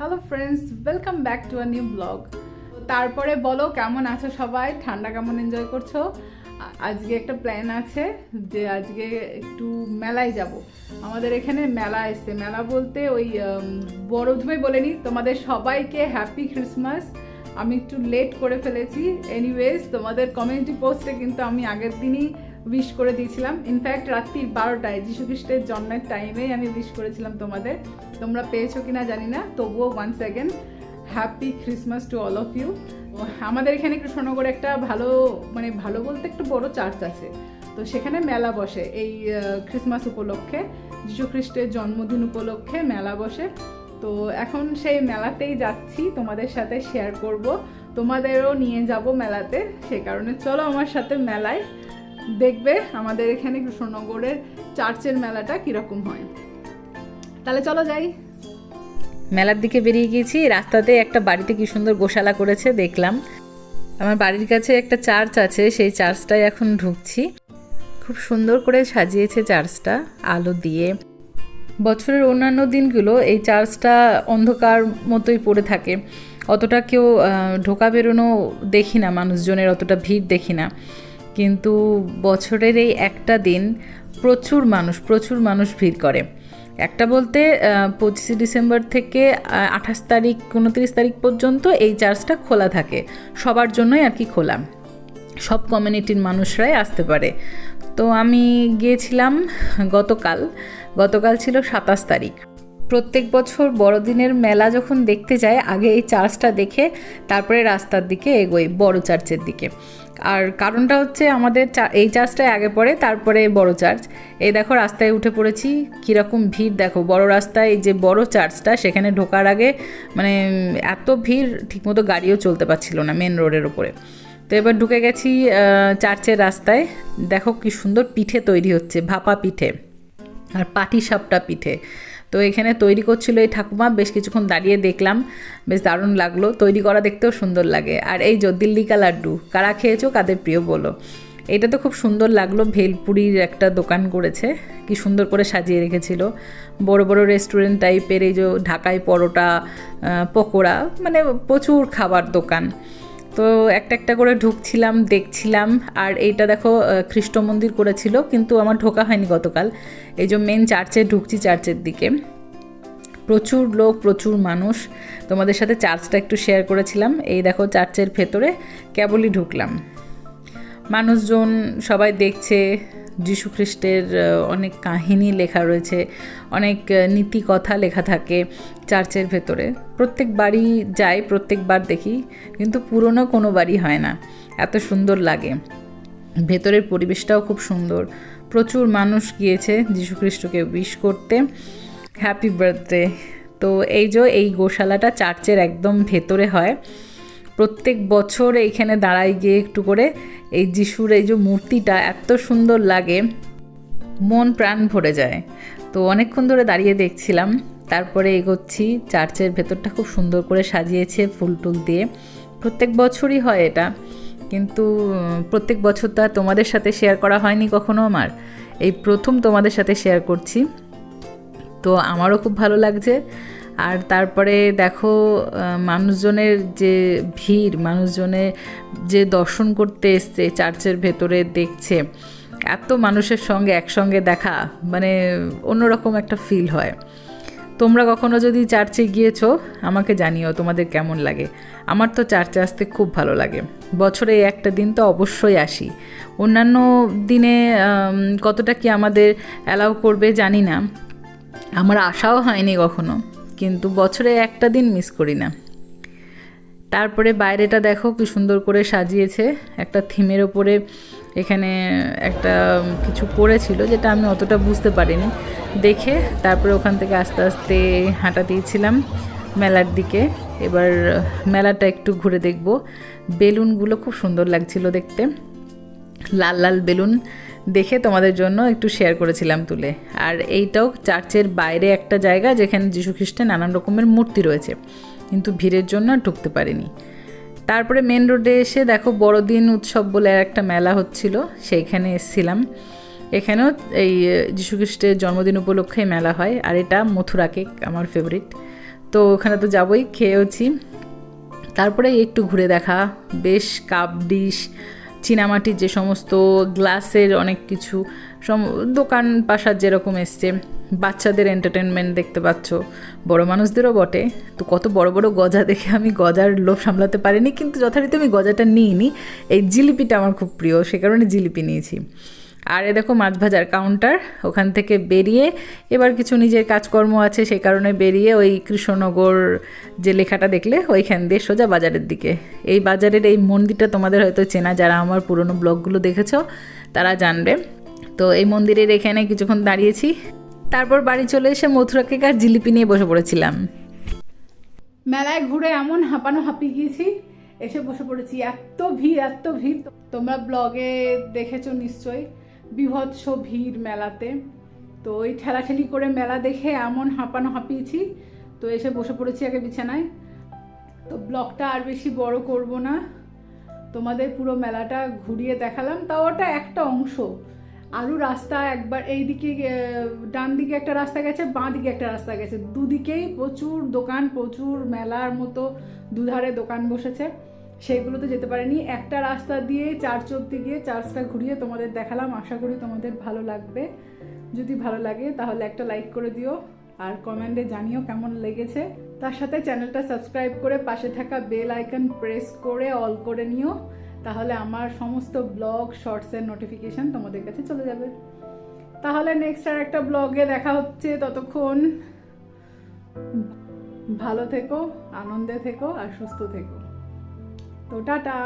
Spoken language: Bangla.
Hello friends welcome back to a new blog তারপরে বলো, কেমন আছো সবাই? ঠান্ডা কেমন এনজয় করছ? আজকে একটা প্ল্যান আছে যে আজকে একটু মেলায় যাব। আমাদের এখানে মেলা এসছে। মেলা বলতে ওই বড় ধুমে বলেনি, তোমাদের সবাইকে হ্যাপি ক্রিসমাস আমি একটু লেট করে ফেলেছি। এনিওয়েজ তোমাদের কমিউনিটি পোস্টে কিন্তু আমি আগের দিনই উইশ করে দিয়েছিলাম। ইনফ্যাক্ট রাত্রি বারোটায় যীশু খ্রিস্টের জন্মের টাইমেই আমি উইশ করেছিলাম তোমাদের। তোমরা পেয়েছ কিনা জানি না, তবুও one second happy Christmas to all of you আমাদের এখানে কৃষ্ণনগরে একটা ভালো মানে ভালো বলতে একটু বড় চার্চ আছে। তো সেখানে মেলা বসে, এই ক্রিসমাস উপলক্ষে যীশু খ্রিস্টের জন্মদিন উপলক্ষে মেলা বসে। তো এখন সেই মেলাতেই যাচ্ছি, তোমাদের সাথে শেয়ার করব। তোমাদেরও নিয়ে যাব মেলাতে, সে কারণে চলো আমার সাথে মেলায়। দেখবে আমাদের এখানে কৃষ্ণনগরের চার্চের মেলাটা কীরকম হয়। তাহলে চলো যাই। মেলার দিকে বেরিয়ে গিয়েছি, রাস্তাতে একটা বাড়িতে কি সুন্দর গোশালা করেছে দেখলাম। আমার বাড়ির কাছে একটা চার্চ আছে, সেই চার্চটায় এখন ঢুকছি। খুব সুন্দর করে সাজিয়েছে চার্চটা, আলো দিয়ে। বছরের অন্যান্য দিনগুলো এই চার্চটা অন্ধকার মতোই পড়ে থাকে। অতটা কেউ ঢোকা বেরোনো দেখি না, মানুষজনের অতটা ভিড় দেখি না। কিন্তু বছরের এই একটা দিন প্রচুর মানুষ প্রচুর মানুষ ভিড় করে। একটা বলতে পঁচিশে ডিসেম্বর থেকে আঠাশ তারিখ, উনত্রিশ তারিখ পর্যন্ত এই চার্চটা খোলা থাকে। সবার জন্যই আর কি খোলা। সব কমিউনিটির মানুষরাই আসতে পারে। তো আমি গিয়েছিলাম গতকাল। গতকাল ছিল সাতাশ তারিখ। প্রত্যেক বছর বড়দিনের মেলা যখন দেখতে যায়, আগে এই চার্চটা দেখে তারপরে রাস্তার দিকে এগোই, বড় চার্চের দিকে। আর কারণটা হচ্ছে আমাদের এই চার্চটায় আগে পড়ে তারপরে বড় চার্চ এই দেখো রাস্তায় উঠে পড়েছি, কীরকম ভিড় দেখো। বড় রাস্তায় এই যে বড় চার্চটা সেখানে ঢোকার আগে মানে এত ভিড় ঠিকমতো গাড়িও চলতে পারছিল না মেন রোডের ওপরে তো এবার ঢুকে গেছি চার্চের রাস্তায়। দেখো কি সুন্দর পিঠে তৈরি হচ্ছে, ভাপা পিঠে আর পাটি সাপটা পিঠে। তো এখানে তৈরি করছিল এই ঠাকুমা। বেশ কিছুক্ষণ দাঁড়িয়ে দেখলাম। বেশ দারুণ লাগল। তৈরি করা দেখতেও সুন্দর লাগে। আর এই যে দিল্লি কা লাড্ডু, কারা খেয়েছো, কাদের প্রিয় বলো? এটা তো খুব সুন্দর লাগল। ভেলপুরির একটা দোকান করেছে। কি সুন্দর করে সাজিয়ে রেখেছিল। বড় বড় রেস্টুরেন্ট টাইপের এই যে ঢাকায় পরোটা পকোড়া মানে প্রচুর খাবার দোকান। তো একটা একটা করে ঢুকছিলাম, দেখছিলাম। আর এইটা দেখো খ্রিস্ট মন্দির করেছিল, কিন্তু আমার ঢোকা হয়নি গতকাল। এই যে মেন চার্চে ঢুকছি চার্চের দিকে। প্রচুর লোক, প্রচুর মানুষ। তোমাদের সাথে চার্চটা একটু শেয়ার করেছিলাম। এই দেখো চার্চের ভেতরে কেবলই ঢুকলাম। মানুষজন সবাই দেখছে। যীশু খ্রিস্টের আহ, অনেক কাহিনী লেখা রয়েছে অনেক নীতি কথা লেখা থাকে চার্চের ভেতরে। প্রত্যেক বাড়ি যাই প্রত্যেকবার দেখি কিন্তু পুরনো কোনো বাড়ি হয় না। এত সুন্দর লাগে। ভেতরের পরিবেশটাও খুব সুন্দর। প্রচুর মানুষ গিয়েছে যীশুখ্রিস্টকে উইশ করতে। হ্যাপি বার্থডে তো এই যে এই গোশালাটা চার্চের একদম ভেতরে হয়। প্রত্যেক বছর এইখানে দাঁড়াই গিয়ে একটু করে এই যিশুর এই যে মূর্তিটা এত সুন্দর লাগে, মন প্রাণ ভরে যায়। তো অনেকক্ষণ ধরে দাঁড়িয়ে দেখছিলাম, তারপরে এগোচ্ছি, চার্চের ভেতরটা খুব সুন্দর করে সাজিয়েছে ফুল টুল দিয়ে। প্রত্যেক বছরই হয় এটা, কিন্তু প্রত্যেক বছর তো তোমাদের সাথে শেয়ার করা হয়নি কখনো আমার। এই প্রথম তোমাদের সাথে শেয়ার করছি। তো আমারও খুব ভালো লাগছে। আর তারপরে দেখো মানুষজনের যে ভিড় মানুষজনের যে দর্শন করতে এসছে চার্চের ভেতরে দেখছে, এত মানুষের সঙ্গে একসঙ্গে দেখা মানে অন্যরকম একটা ফিল হয়। তোমরা কখনো যদি চার্চে গিয়েছো, আমাকে জানিও তোমাদের কেমন লাগে। আমার তো চার্চে আসতে খুব ভালো লাগে। বছরে একটা দিন তো অবশ্যই আসি। অন্যান্য দিনে কতটা কি আমাদের অ্যালাউ করবে জানি না। আমার আশাও হয়নি কখনো। কিন্তু বছরে একটা দিন মিস করি না। তারপরে বাইরেটা দেখো কি সুন্দর করে সাজিয়েছে। একটা থিমের ওপরে এখানে একটা কিছু করেছিল যেটা আমি অতটা বুঝতে পারিনি। দেখে তারপরে ওখান থেকে আস্তে আস্তে হাঁটা দিয়েছিলাম মেলার দিকে। এবার মেলাটা একটু ঘুরে দেখব। বেলুনগুলো খুব সুন্দর লাগছিল দেখতে। লাল লাল বেলুন দেখে তোমাদের জন্য একটু শেয়ার করেছিলাম তুলে। আর এইটাও চার্চের বাইরে একটা জায়গা যেখানে যীশু খ্রিস্টের নানান রকমের মূর্তি রয়েছে। কিন্তু ভিড়ের জন্য ঢুকতে পারিনি। তারপরে মেন রোডে এসে দেখো বড়দিন উৎসব বলে একটা মেলা হচ্ছিল, সেইখানে এসেছিলাম। এখানেও এই যীশু খ্রিস্টের জন্মদিন উপলক্ষে মেলা হয়, আর এটা মথুরা কেক আমার ফেভারিট তো ওখানে তো যাবোই, খেয়েওছি। তারপরে একটু ঘুরে দেখা, বেশ কাপ ডিশ চীনামাটির যে সমস্ত গ্লাসের অনেক কিছু, সম, দোকান পাশার যেরকম এসছে, বাচ্চাদের এন্টারটেনমেন্ট দেখতে পাচ্ছ, বড় মানুষদেরও বটে। তো কত বড় বড় গজা দেখে আমি গজার লোভ সামলাতে পারিনি, কিন্তু যথারীতি আমি গজাটা নিইনি। এই জিলিপিটা আমার খুব প্রিয়, সে কারণে জিলিপি নিয়েছি। আর এ দেখো মাছ ভাজার কাউন্টার ওখান থেকে বেরিয়ে এবার কিছু নিজের কাজকর্ম আছে, সেই কারণে বেরিয়ে ওই কৃষ্ণনগর যে লেখাটা দেখলে, ওইখান দিয়ে সোজা বাজারের দিকে। এই বাজারের এই মন্দিরটা তোমাদের হয়তো চেনা, যারা আমার পুরনো ব্লগগুলো দেখেছ, তারা জানবে। তো এই মন্দিরের এখানে কিছুক্ষণ দাঁড়িয়েছি। তারপর বাড়ি চলে এসে মথুরা কেক আর জিলিপি নিয়ে বসে পড়েছিলাম। মেলায় ঘুরে এমন হাঁপানো হাঁপিয়ে গিয়েছি, এসে বসে পড়েছি। এত ভিড় এত ভিড়। তোমরা ব্লগে দেখেছ নিশ্চয়ই। বিভৎস ভিড় মেলাতে। তো ওই ঠেলাঠেলি করে মেলা দেখে এমন হাঁপানো হাঁপিয়েছি, তো এসে বসে পড়েছি আগে বিছানায়। তো ব্লগটা আর বেশি বড় করব না। তোমাদের পুরো মেলাটা ঘুরিয়ে দেখালাম। তাও ওটা একটা অংশ। আরও রাস্তা একবার এইদিকে ডান দিকে একটা রাস্তা গেছে বাঁ দিকে একটা রাস্তা গেছে। দুদিকেই প্রচুর দোকান, প্রচুর মেলার মতো দুধারে দোকান বসেছে। সেগুলোতে যেতে পারেনি। একটা রাস্তা দিয়ে চার চোদ্দ গিয়ে চার্চটা ঘুরিয়ে তোমাদের দেখালাম। আশা করি তোমাদের ভালো লাগবে। যদি ভালো লাগে, তাহলে একটা লাইক করে দিও আর কমেন্টে জানিও কেমন লেগেছে। তার সাথে চ্যানেলটা সাবস্ক্রাইব করে পাশে থাকা বেল আইকন প্রেস করে অল করে নিও। তাহলে আমার সমস্ত ব্লগ শর্টসের নোটিফিকেশন তোমাদের কাছে চলে যাবে। তাহলে নেক্সট আর একটা ব্লগে দেখা হচ্ছে ততক্ষণ। ভালো থেকো, আনন্দে থেকো আর সুস্থ থেকো। তো টাটা।